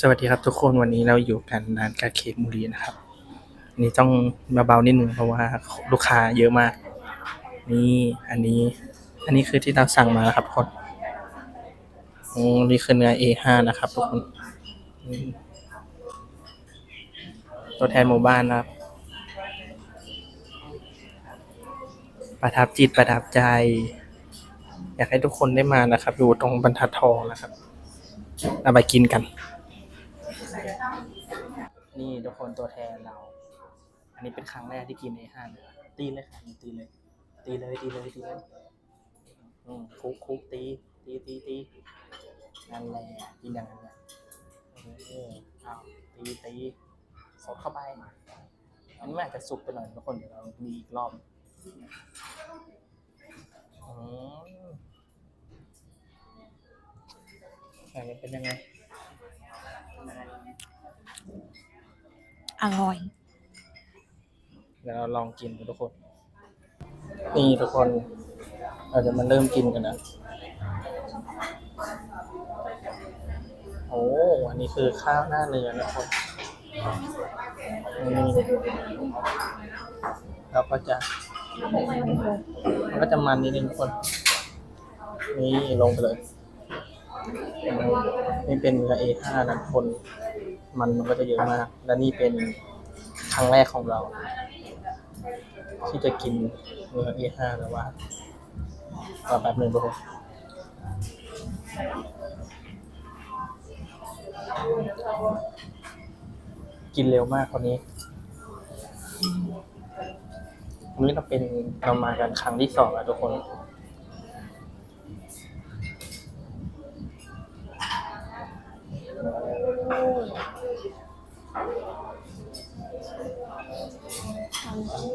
สวัสดีครับทุกคนวันนี้เราอยู่กันร้านกาเคมูรีนะครับอันนี่ต้องมาเบานิดนึงเพราะว่าลูกค้าเยอะมาก นี่อันนี้ อันนี้คือที่เราสั่งมานะครับทุกคนนี่คือเนื้อ A5 นะครับทุกคนตัวแทนหมู่บ้านนะครับ ประทับจิตประทับใจ อยากให้ทุกคนได้มานะครับ อยู่ตรงบรรทัดทองนะครับเอาไปกินกัน นี่ทุกคนตัวแทนเรา อันนี้เป็นครั้งแรกที่กิน A5 เลยตีเลยค่ะตีเลย ตีเลยตีเลยตีเลยอืมคุกคุกตีตีตีตีนั่นแหละกินอย่างนั้นแหละเออเอาตีตีสดเข้าไปอันนี้มันอาจจะสุกไปหน่อยทุกคนเดี๋ยวเรามีอีกรอบอืมอันนี้เป็นยังไง อร่อยเดี๋ยวเราลองกินกันทุกคน นี่ทุกคน เราจะมาเริ่มกินกันนะ โอ้อันนี้คือข้าวหน้าเนื้อนะทุกคนนี่เราก็จะ มันก็จะมันนิดนึงทุกคน นี่ลงไปเลย นี่เป็นเนื้อ A5 นะทุกคน มันมันก็จะเยอะมาก และนี่เป็นครั้งแรกของเรา ที่จะกินเนื้อ A5 แล้วว่ารอแป๊บหนึ่งทุกคนกินเร็วมากคนนี้วันนี้เราเป็นเรามากันครั้งที่สองแล้วทุกคน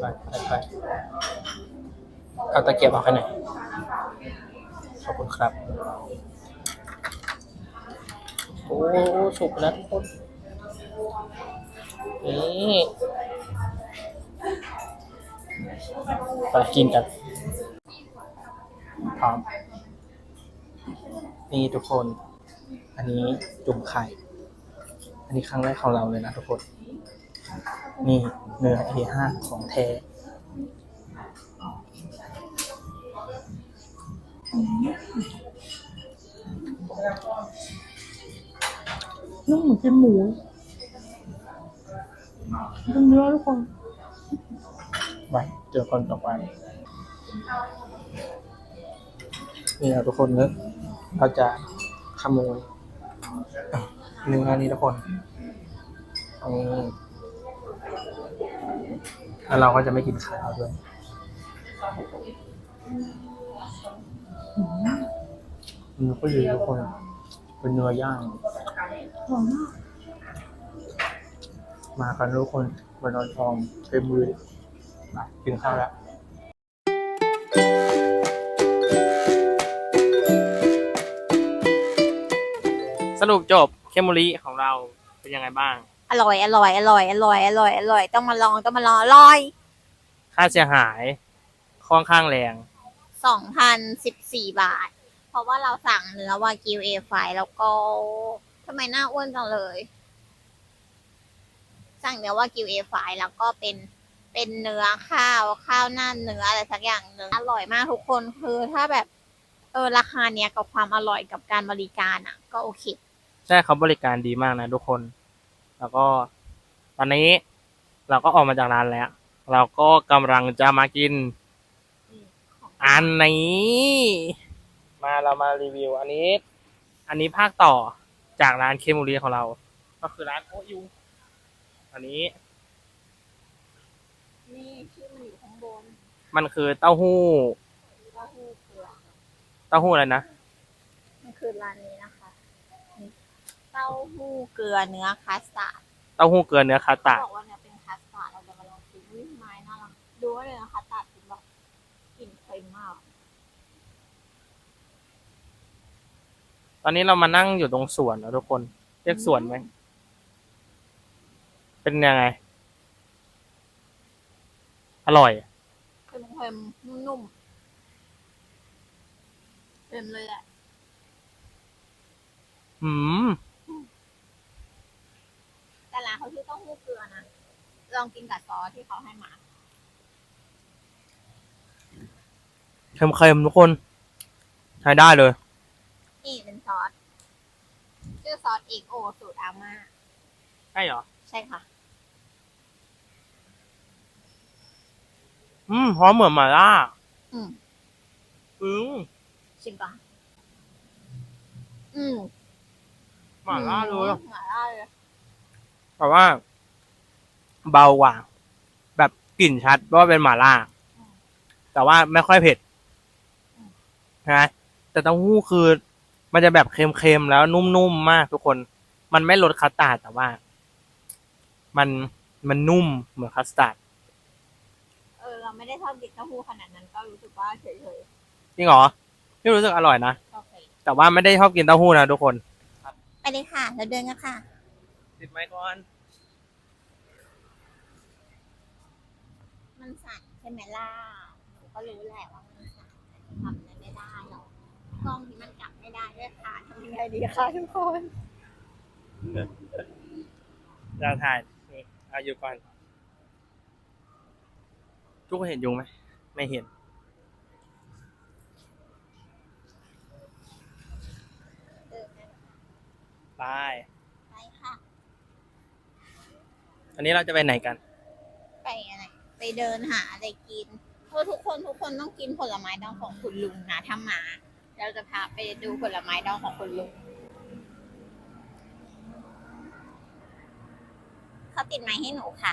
ไปไปไปเอาตะเกียบออกให้หน่อยขอบคุณครับ โอ้สุกแล้วทุกคนนี่ไปกินกันพร้อมนี่ทุกคน อันนี้จุ่มไข่ อันนี้ครั้งแรกของเราเลยนะทุกคน นี่เนื้อ A5 ของแท้นุ่มเหมือนเป็นหมูเป็นเนื้อทุกคนไว้เจอคนต่อไปนี่นะทุกคนเนอะเราจะขโมย เนื้อนี้ทุกคนนี่แล้วเราก็จะไม่กินข้าวด้วยเนื้อก็ดีทุกคนเป็นเนื้อย่างหอมมากมากันทุกคนมานอนทองเต็มมือไปกินข้าวแล้วสรุปจบ เคมโมริของเราเป็นยังไงบ้าง อร่อย อร่อย อร่อย อร่อย อร่อย อร่อย ต้องมาลอง ต้องมาลอง อร่อย ค่าเสียหายค่อนข้างแรง สองพันสิบสี่บาท เพราะว่าเราสั่งเนื้อวากิวเอไฟแล้วก็ทำไมหน้าอ้วนจังเลย สั่งเนื้อวากิวเอไฟแล้วก็เป็นเป็นเนื้อข้าวข้าวหน้าเนื้ออะไรสักอย่างหนึ่งอร่อยมากทุกคนคือถ้าแบบ เออราคาเนี้ยกับความอร่อยกับการบริการอะ ก็โอเค ใช่เขาบริการดีมากนะทุกคน แล้วก็ตอนนี้เราก็ออกมาจากร้านแล้ว เราก็กำลังจะมากิน อันนี้ มาเรามารีวิว อันนี้ อันนี้ภาคต่อจากร้านเคมูรีของเรา ก็คือร้านโอยูอันนี้ นี่ชื่อมันอยู่ข้างบนมันคือเต้าหู้ เต้าหู้เกลือเต้าหู้อะไรนะ มันคือร้านนี้นะคะนี่ เต้าหู้เกลือเนื้อคัสตาร์ดเต้าหู้เกลือเนื้อคาตาบอกว่าเนี่ยเป็นคัสตาร์ดเราจะมาลองชิมวิไม้น่ารักดูว่าเลยนะคัสตาร์ดคือแบบกลิ่นเค็มมาก ตอนนี้เรามานั่งอยู่ตรงสวนแล้วทุกคน เรียกสวนไหม เป็นยังไง อร่อย เค็มๆนุ่มๆเต็มเลยแหละ อืม เขาชื่อเต้าหู้เกลือนะ ลองกินกับซอสที่เขาให้มา เค็มๆทุกคน ใช้ได้เลย นี่เป็นซอสชื่อซอสเอกโอสูตรอาม่า ใช่เหรอ ใช่ค่ะ อืมหอมเหมือนหม่าล่า อืม อืมชิมก่อนอืมหม่าล่าเลย หม่าล่าเลย แต่ว่า เบากว่า แบบกลิ่นชัดว่าเป็นหม่าล่า แต่ว่าไม่ค่อยเผ็ดนะแต่เต้าหู้คือ มันจะแบบเค็มๆแล้วนุ่มๆมากทุกคน มันไม่รสคัสตาร์ดแต่ว่า มันมันนุ่มเหมือนคัสตาร์ดเออเราไม่ได้ชอบกินเต้าหู้ขนาดนั้นก็รู้สึกว่าเฉยจริงเหรอพี่รู้สึกอร่อยนะ ๆโอเคแต่ว่าไม่ได้ชอบกินเต้าหู้นะทุกคน ไปเลยค่ะ เราเดินกันค่ะ ติดไมค์ก่อน มันสั่นใช่ไหมล่ะหนูก็รู้แหละว่ามันสั่นทำอะไรไม่ได้หรอกกล้องที่มันกลับไม่ได้ด้วยค่ะทำยังไงดีคะทุกคนจะถ่ายนี่เอาอยู่ก่อน ทุกคนเห็นยุงไหม ไม่เห็น เออไป ไปค่ะ อันนี้เราจะไปไหนกันไปอะ ไปเดินหาอะไรกินเพราะทุกคนทุกคนต้องกินผลไม้ดองของคุณลุงนะถ้ามา เราจะพาไปดูผลไม้ดองของคุณลุงเขาติดไม้ให้หนูค่ะ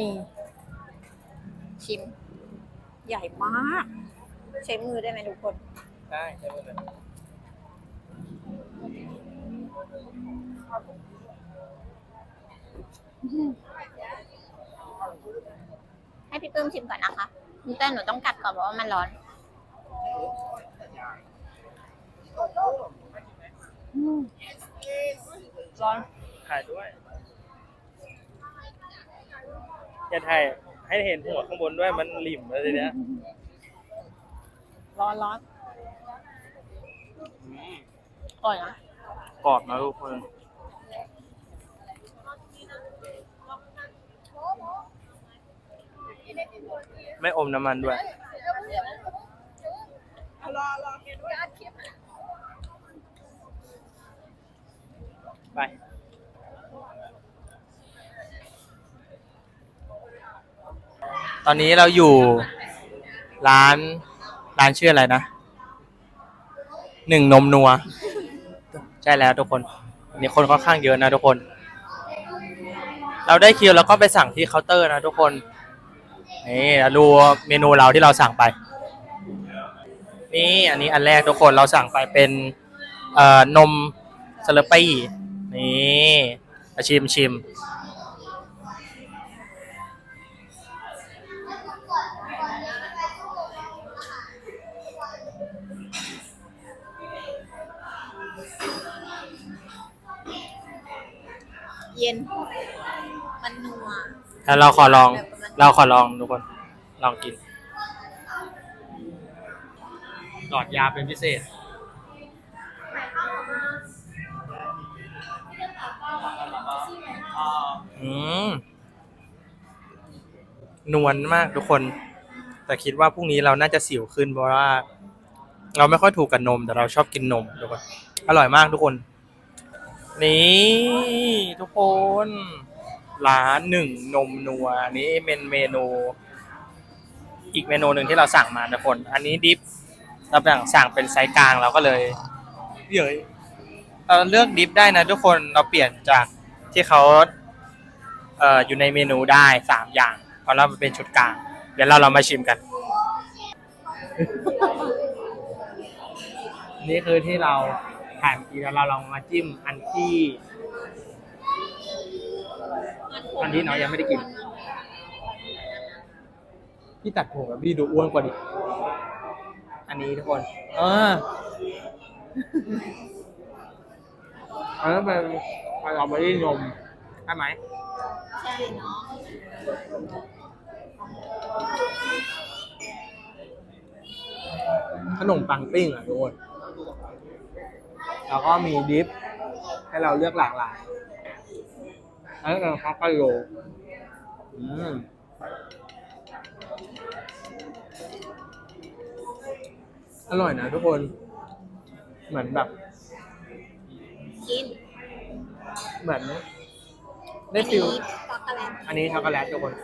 นี่ ชิม ใหญ่มาก ใช้มือได้ไหมทุกคน ได้ใช่ไหมเลยให้พี่ปื้มชิมก่อนนะคะแต่หนูต้องกัดก่อนเพราะว่ามันร้อนอืมร้อนถ่ายด้วย อย่าถ่ายให้เห็นหัวข้างบนด้วยมันหลิมเลยทีเนี้ยร้อนร้อนอืมอร่อยนะกรอบนะทุกคนไม่อมน้ำมันด้วยไป อนนี้เราอยู่ร้านร้านชื่ออะไรนะหนึ่งนมนัว ใช่แล้วทุกคนวันนี้คนค่อนข้างเยอะนะทุกคน เราได้คิวแล้วก็ไปสั่งที่เคาน์เตอร์นะทุกคนนี่เราดูเมนูเราที่เราสั่งไป นี่อันนี้อันแรกทุกคนเราสั่งไปเป็นเอ่อนมสเลอปี้นี่มาชิมชิม เย็น มันนัวแล้วเราขอลอง เราขอลองทุกคน ลองกิน หลอดยาเป็นพิเศษ อืม นวลมากทุกคน แต่คิดว่าพรุ่งนี้เราน่าจะสิวขึ้นเพราะว่า เราไม่ค่อยถูกกับนม แต่เราชอบกินนมทุกคน อร่อยมากทุกคน นี่ทุกคนร้านหนึ่งนมนัวนนี้เป็นเมนู อีกเมนูหนึ่งที่เราสั่งมาทุกคน อันนี้ดิฟเราสั่งสั่งเป็นไซส์กลางเราก็เลยเยอะเราเลือกดิฟได้นะทุกคนเราเปลี่ยนจากที่เขาเอ่ออยู่ในเมนูได้สามอย่างเพราะเราเป็นชุดกลาง เดี๋ยวเราเรามาชิมกัน นี่คือที่เรา ถ่ายเมื่อกี้แล้วเราลองมาจิ้มอันที่มันผอันที่น้อยยังไม่ได้กิน พี่ตัดผมกับพี่ดูอ้วนกว่าดิ อันนี้ทุกคนเอออันนั้นเป็นสตรอเบอรี่นมใช่ไหมใช่เนาะขนมปังปิ้งอะทุกคน แล้วก็มีดิฟให้เราเลือกหลากหลายอันนี้เป็นฮอกไกโดอืมอร่อยนะทุกคน เหมือนแบบ กินเหมือนได้ฟิลอันนี้ช็อกโกแลตอันนี้ช็อกโกแลตทุกคน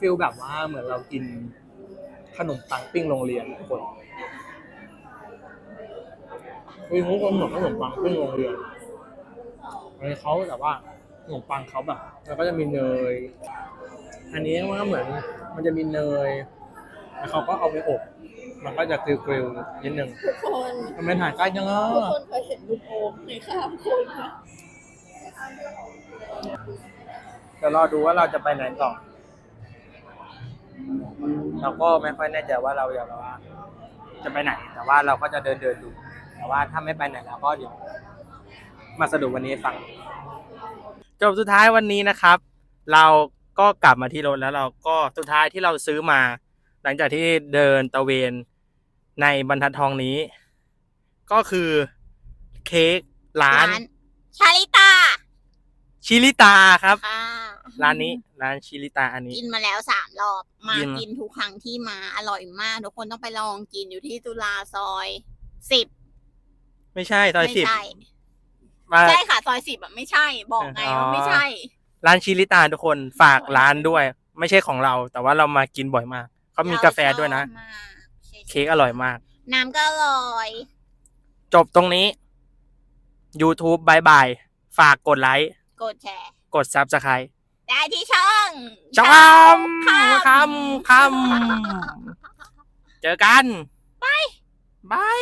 ฟิลแบบว่าเหมือนเรากินขนมปังปิ้งโรงเรียนทุกคน วิงทุกคนเหมือนขนมปังปิ้งโรงเรียนอันนี้เขาแต่ว่าขนมปังเขาแบบ แล้วก็จะมีเนย อันนี้มันก็เหมือน มันจะมีเนย แล้วเขาก็เอาไปอบ มันก็จะกริลๆนิดนึงทุกคนมันเป็นอาหารใกล้จังอะทุกคนเคยเห็นลูกโอมในข้ามคนนะเดี๋ยวรอดูว่าเราจะไปไหนต่อ เราก็ไม่ค่อยแน่ใจว่าเราอยากว่า จะไปไหน แต่ว่าเราก็จะเดินเดินๆดู แต่ว่าถ้าไม่ไปไหนเราก็เดี๋ยวมาสรุปวันนี้ให้ฟัง จบสุดท้ายวันนี้นะครับ เราก็กลับมาที่รถแล้วเราก็สุดท้ายที่เราซื้อมา หลังจากที่เดินตะเวนในบรรทัดทองนี้ ก็คือเค้กร้าน ชาลิตา ชิลิตาครับ ค่ะร้านนี้ร้านชิลิตาอันนี้ กินมาแล้วสามรอบ มากิน กินทุกครั้งที่มาอร่อยมาก ทุกคนต้องไปลองกินอยู่ที่จุฬาซอยสิบ ไม่ใช่ซอยไม่สิบใช่ มา ใช่ค่ะซอยสิบอะไม่ใช่ บอกไงอ๋อ ว่าไม่ใช่ ร้านชิลิตาทุกคนฝากร้านด้วย ไม่ใช่ของเรา แต่ว่าเรามากินบ่อยมากเขามีกาแฟด้วยนะ เราชอบมากใช่เค้กอร่อยมาก น้ำก็อร่อย จบตรงนี้ YouTube บายบาย ฝากกดไลค์ กดแชร์ กด Subscribe ได้ที่ช่องจอมคำคำเจอกัน บายบาย